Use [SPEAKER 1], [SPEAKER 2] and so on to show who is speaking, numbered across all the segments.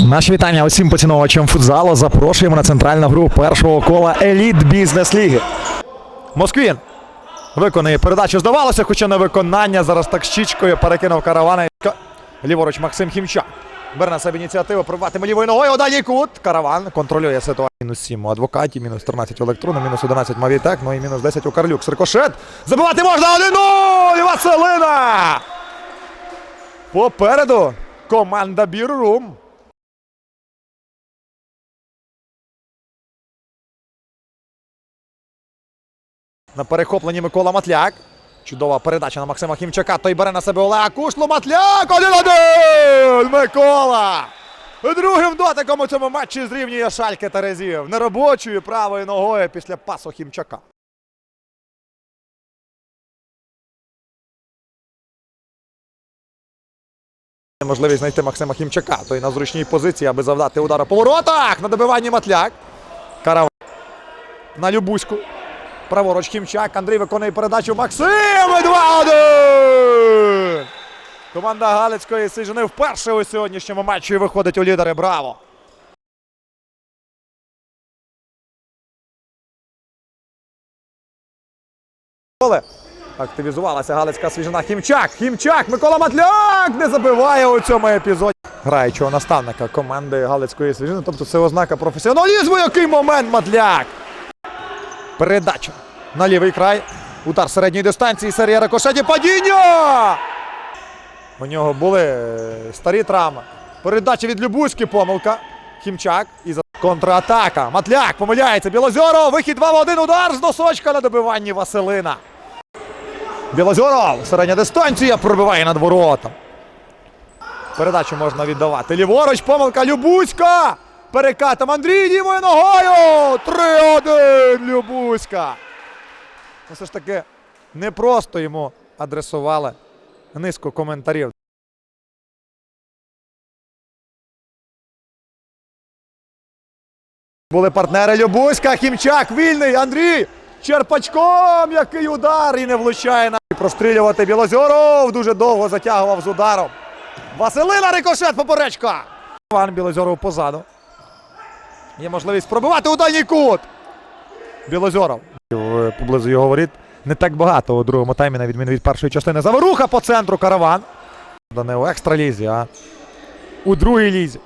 [SPEAKER 1] Наші вітання усім поціновувачам футзалу. Запрошуємо на центральну гру першого кола Еліт Бізнес Ліги. Москвін виконує передачу. Здавалося, хоча не виконання. Зараз так щічкою перекинув каравана. Ліворуч Максим Хімчак. Бере на себе ініціативу, пробиватиме лівою ногою. Далі кут. Караван контролює ситуацію. Мінус 7 у адвокаті, мінус 13 у електрону, мінус 11 Мавітек, ну і мінус 10 у Карлюк. Рикошет. Забивати можна 1-0! Василина! Попереду команда Біррум. На перехопленні Микола Матляк. Чудова передача на Максима Хімчака. Той бере на себе Олега Кушлу. Матляк! 1-1! Микола! Другим дотиком у цьому матчі зрівнює Шальке Терезів. Неробочою правою ногою після пасу Хімчака. Можливість знайти Максима Хімчака. Той на зручній позиції, аби завдати удар по воротах. На добиванні Матляк. Караван. На Любуську. Праворуч Хімчак. Андрій виконує передачу. Максим! І 2-1! Команда Галицької Сижини вперше у сьогоднішньому матчі виходить у лідери. Браво! Активізувалася Галицька свіжина. Хімчак! Хімчак! Микола Матляк не забиває у цьому епізоді. Граючого наставника команди Галицької свіжини. Тобто це ознака професіоналізму. Який момент Матляк! Передача на лівий край. Удар середньої дистанції. Серія рикошетів. Падіння! У нього були е, старі травми. Передача від Любузьки. Помилка. Хімчак. І за контратака. Матляк помиляється. Білозьоров. Вихід 2 в 1. Удар з носочка на добиванні Василина. Білозьоров. Середня дистанція. Пробиває над воротом. Передачу можна віддавати. Ліворуч. Помилка. Любузька. Перекатом Андрій лівою ногою. 3-1. Любузька. Ну, все ж таки не просто йому адресували низку коментарів. Були партнери Любузька, Хімчак, вільний, Андрій Черпачком, який удар і не влучає на прострілювати Білозьоров. Дуже довго затягував з ударом. Василина Рикошет поперечка. Іван Білозьоров позаду. Є можливість пробивати у дальній кут. Білозьоров. Поблизу його воріт не так багато у другому таймі, на відміну від першої частини. Заворуха по центру караван. Не у екстралізі, а у другій лізі.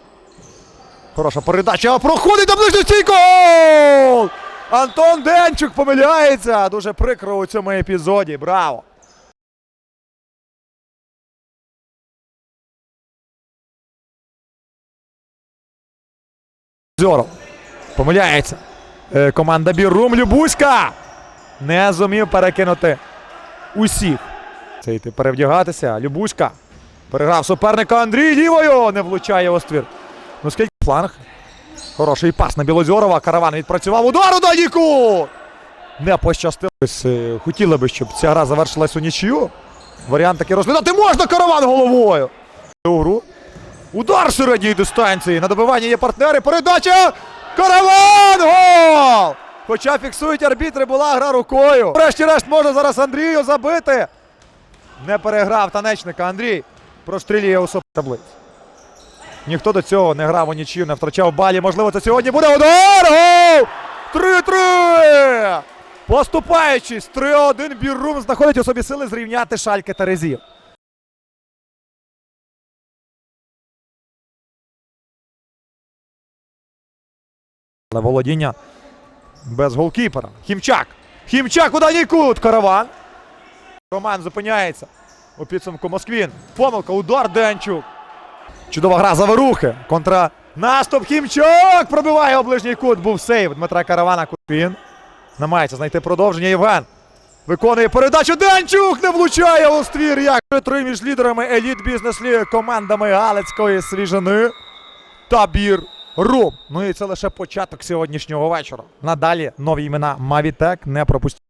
[SPEAKER 1] Хороша передача. Проходить до ближню стійку! Гол! Антон Денчук помиляється. Дуже прикро у цьому епізоді. Браво! Зьоров. Помиляється. Е, команда Бірум Любузька. Не зумів перекинути усіх. Це йти перевдягатися. Любузька. Переграв суперника Андрій лівою. Не влучає оствір. Ну скільки фланг. Хороший пас на Білозьорова. Караван відпрацював. Удар у Даніку! Не пощастило. Е, Хотіли би, щоб ця гра завершилась у нічию. Варіант такий розглядати можна караван головою. У гру. Удар середньої дистанції. На добиванні є партнери. Передача! Караван! Гол! Хоча фіксують арбітри, була гра рукою. Врешті-решт можна зараз Андрію забити. Не переграв танечника Андрій. Прострілює у таблиць. Ніхто до цього не грав у нічию, не втрачав балі. Можливо, це сьогодні буде удар! Гол! 3-3! Поступаючись, 3-1 Біррум знаходить у собі сили зрівняти Шальке Терезів. Але володіння без голкіпера. Хімчак. Хімчак у дальній кут. Караван. Роман зупиняється. У підсумку Москвін. Помилка. Удар Денчук. Чудова гра заворухи. Контра. Наступ Хімчак. Пробиває у ближній кут. Був сейв Дмитра Каравана. Кутпін. Намагається знайти продовження. Євген. Виконує передачу. Денчук не влучає у ствір. Як три між лідерами еліт бізнес ліги командами Галицької свіжини та бір Ну і це лише початок сьогоднішнього вечора. Надалі нові імена Мавітек не пропустіть.